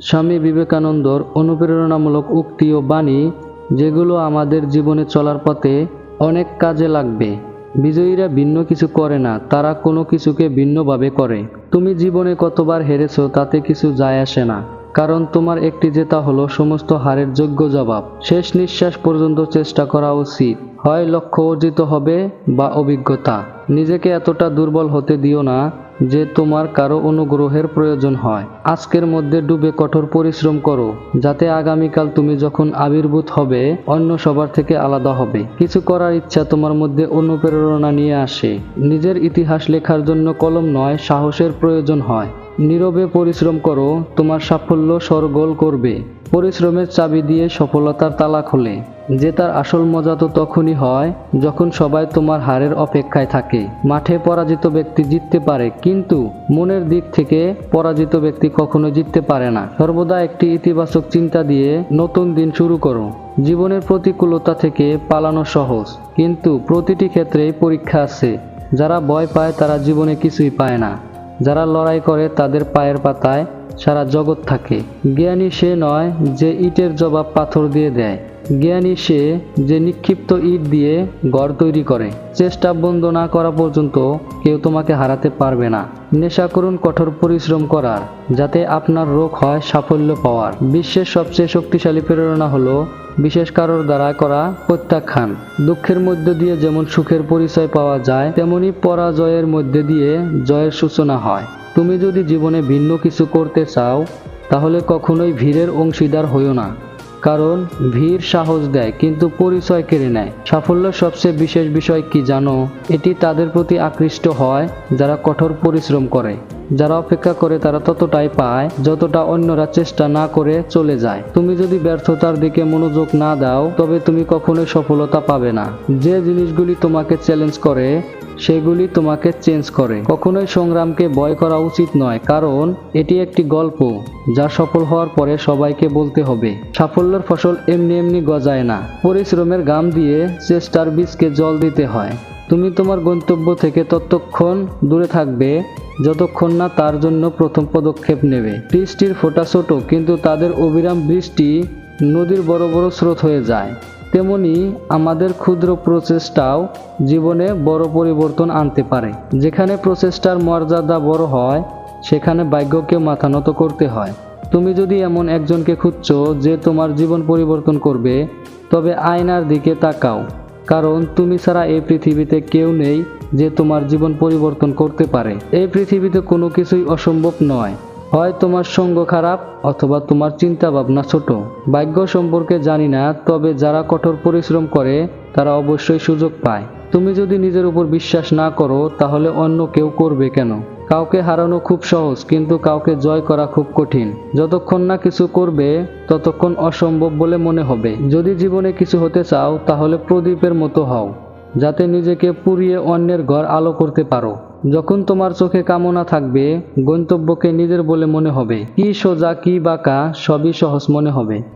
স্বামী বিবেকানন্দর অনুপ্রেরণামূলক উক্তি ও বাণী, যেগুলো আমাদের জীবনে চলার পথে অনেক কাজে লাগবে। বিজয়ীরা ভিন্ন কিছু করে না, তারা কোনো কিছুকে ভিন্নভাবে করে। তুমি জীবনে কতবার হেরেছো, তাতে কিছু যায় আসে না। কারণ তোমার একটি জেতা হলো সমস্ত হারের যোগ্য জবাব। শেষ নিঃশ্বাস পর্যন্ত চেষ্টা করা উচিত। হয় লক্ষ্য অর্জিত হবে বা অভিজ্ঞতা। নিজেকে এতটা দুর্বল হতে দিও না যে তোমার কারও অনুগ্রহের প্রয়োজন হয়। আজকের মধ্যে ডুবে কঠোর পরিশ্রম করো, যাতে আগামীকাল তুমি যখন আবির্ভূত হবে, অন্য সবার থেকে আলাদা হবে। কিছু করার ইচ্ছা তোমার মধ্যে অনুপ্রেরণা নিয়ে আসে। নিজের ইতিহাস লেখার জন্য কলম নয়, সাহসের প্রয়োজন হয়। নীরবে পরিশ্রম করো, তোমার সাফল্য সরগোল করবে। পরিশ্রমের চাবি দিয়ে সফলতার তালা খোলে। যে তার আসল মজা তো তখনই হয় যখন সবাই তোমার হারের অপেক্ষায় থাকে। মাঠে পরাজিত ব্যক্তি জিততে পারে, কিন্তু মনের দিক থেকে পরাজিত ব্যক্তি কখনো জিততে পারে না। সর্বদা একটি ইতিবাচক চিন্তা দিয়ে নতুন দিন শুরু করো। জীবনের প্রতিকূলতা থেকে পালানো সহজ, কিন্তু প্রতিটি ক্ষেত্রেই পরীক্ষা আছে। যারা ভয় পায় তারা জীবনে কিছুই পায় না। যারা লড়াই করে তাদের পায়ের পাতায় সারা জগৎ থাকে। জ্ঞানী সে নয় যে ইটের জবাব পাথর দিয়ে দেয়। জ্ঞানী সে যে নিক্ষিপ্ত ইট দিয়ে ঘর তৈরি করে, চেষ্টা বন্ধ না করা পর্যন্ত কেউ তোমাকে হারাতে পারবে না। নেশা করুন, কঠোর পরিশ্রম করার, যাতে আপনার রোগ হয় সাফল্য পাওয়ার। বিশ্বের সবচেয়ে শক্তিশালী প্রেরণা হলো বিশেষ কারোর দ্বারা করা প্রত্যাখ্যান। দুঃখের মধ্য দিয়ে যেমন সুখের পরিচয় পাওয়া যায়, তেমনি পরাজয়ের মধ্যে দিয়ে জয়ের সূচনা হয়। তুমি যদি জীবনে ভিন্ন কিছু করতে চাও, তাহলে কখনোই ভিড়ের অংশীদার হইও না। কারণ ভিড় সাহস দেয়, কিন্তু পরিচয় কেড়ে নেয়। সাফল্য সবচেয়ে বিশেষ বিষয় কি জানো? এটি তাদের প্রতি আকৃষ্ট হয়, যারা কঠোর পরিশ্রম করে। যারা অপেক্ষা করে তারা ততটাই পায় যতটা অন্যরা চেষ্টা না করে চলে যায়। তুমি যদি ব্যর্থতার দিকে মনোযোগ না দাও, তবে তুমি কখনোই সফলতা পাবে না। যে জিনিসগুলি তোমাকে চ্যালেঞ্জ করে, সেগুলি তোমাকে চেঞ্জ করে। কখনোই সংগ্রামকে ভয় করা উচিত নয়, কারণ এটি একটি গল্প যা সফল হওয়ার পরে সবাইকে বলতে হবে। সাফল্যের ফসল এমনি এমনি গজায় না। পরিশ্রমের গাম দিয়ে চেষ্টার বীজকে জল দিতে হয়। তুমি তোমার গন্তব্য থেকে ততক্ষণ দূরে থাকবে যতক্ষণ না তার জন্য প্রথম পদক্ষেপ নেবে। বৃষ্টির ফোঁটা ছোট, কিন্তু তাদের অবিরাম বৃষ্টি নদীর বড় বড় স্রোত হয়ে যায়। তেমনি আমাদের ক্ষুদ্র প্রচেষ্টাও জীবনে বড় পরিবর্তন আনতে পারে। যেখানে প্রচেষ্টার মর্যাদা বড় হয়, সেখানে ভাগ্যকে মাথা নত করতে হয়। তুমি যদি এমন একজনকে খুঁজছো যে তোমার জীবন পরিবর্তন করবে, তবে আয়নার দিকে তাকাও। কারণ তুমি ছাড়া এই পৃথিবীতে কেউ নেই যে তোমার জীবন পরিবর্তন করতে পারে। এই পৃথিবীতে কোনো কিছুই অসম্ভব নয়। হয় তোমার সঙ্গ খারাপ, অথবা তোমার চিন্তা ভাবনা ছোট। ভাগ্য সম্পর্কে জানি না, তবে যারা কঠোর পরিশ্রম করে, তারা অবশ্যই সুযোগ পায়। তুমি যদি নিজের উপর বিশ্বাস না করো, তাহলে অন্য কেউ করবে কেন? কাউকে হারানো খুব সহজ, কিন্তু কাউকে জয় করা খুব কঠিন। যতক্ষণ না কিছু করবে, ততক্ষণ অসম্ভব বলে মনে হবে। যদি জীবনে কিছু হতে চাও, তাহলে প্রদীপের মতো হও। যাতে নিজেকে পুড়িয়ে অন্যের ঘর আলো করতে পারো। যখন তোমার চোখে কামনা থাকবে, গন্তব্যকে নিজের বলে মনে হবে। কি সোজা, কি বাঁকা, সবই সহজ মনে হবে।